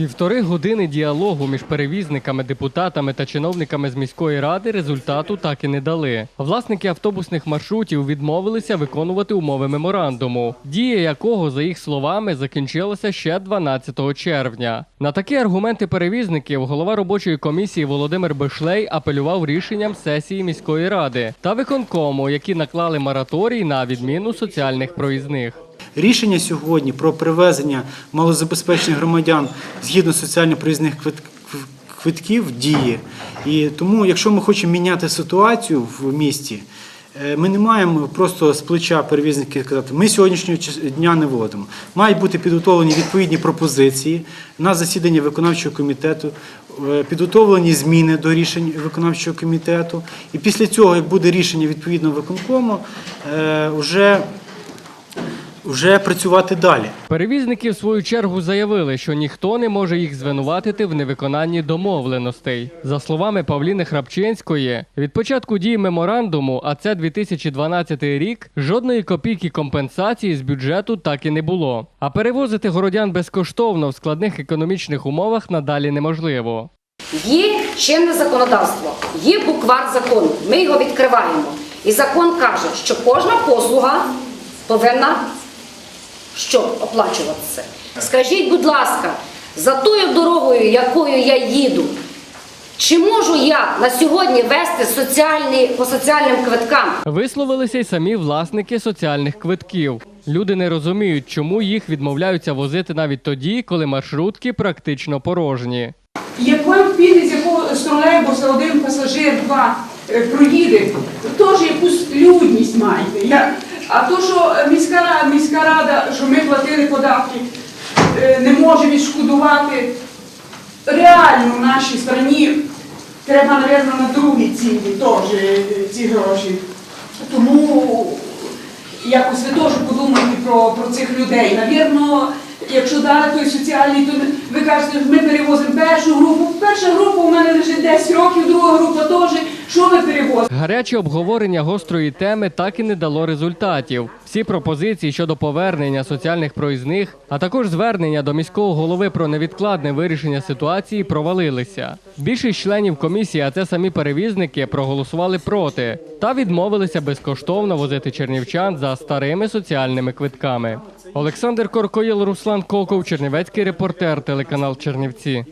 Півтори години діалогу між перевізниками, депутатами та чиновниками з міської ради результату так і не дали. Власники автобусних маршрутів відмовилися виконувати умови меморандуму, дія якого, за їх словами, закінчилася ще 12 червня. На такі аргументи перевізників голова робочої комісії Володимир Бишлей апелював рішенням сесії міської ради та виконкому, які наклали мораторій на відміну соціальних проїзних. Рішення сьогодні про привезення малозабезпечених громадян згідно соціально-проїзних квитків діє. І тому, якщо ми хочемо міняти ситуацію в місті, е, ми не маємо просто з плеча перевізників казати, ми сьогоднішнього дня не вводимо. Мають бути підготовлені відповідні пропозиції на засідання виконавчого комітету, е, підготовлені зміни до рішень виконавчого комітету. І після цього, як буде рішення відповідного виконкому, е, вже вже працювати далі. Перевізники в свою чергу заявили, що ніхто не може їх звинуватити в невиконанні домовленостей. За словами Павліни Храпчинської, від початку дії меморандуму, а це 2012 рік, жодної копійки компенсації з бюджету так і не було. А перевозити городян безкоштовно в складних економічних умовах надалі неможливо. Є чинне законодавство, є буквар закону. Ми його відкриваємо. І закон каже, що кожна послуга повинна що оплачуватися. Скажіть, будь ласка, за тою дорогою, якою я їду, чи можу я на сьогодні вести соціальні по соціальним квиткам? Висловилися й самі власники соціальних квитків. Люди не розуміють, чому їх відмовляються возити навіть тоді, коли маршрутки практично порожні. Якою піде, з якого з тролейбуса один пасажир, два е, проїде, теж якусь людність маєте. Я, а то, що міська міська рада, що ми платили податки, е, не може відшкодувати, реально нашій країні треба, мабуть, на другі цілі теж е, ці гроші. Тому якось ви теж подумайте про, про цих людей. Навірно, якщо дали той соціальний, то ви кажете, ми перевозимо першу групу. Перша група лежить 10 років, друга група теж. Що ви перевозите? Гаряче обговорення гострої теми так і не дало результатів. Всі пропозиції щодо повернення соціальних проїзних, а також звернення до міського голови про невідкладне вирішення ситуації провалилися. Більшість членів комісії, а це самі перевізники, проголосували проти та відмовилися безкоштовно возити чернівчан за старими соціальними квитками. Олександр Коркоїл, Руслан Коков, Чернівецький репортер, телеканал Чернівці.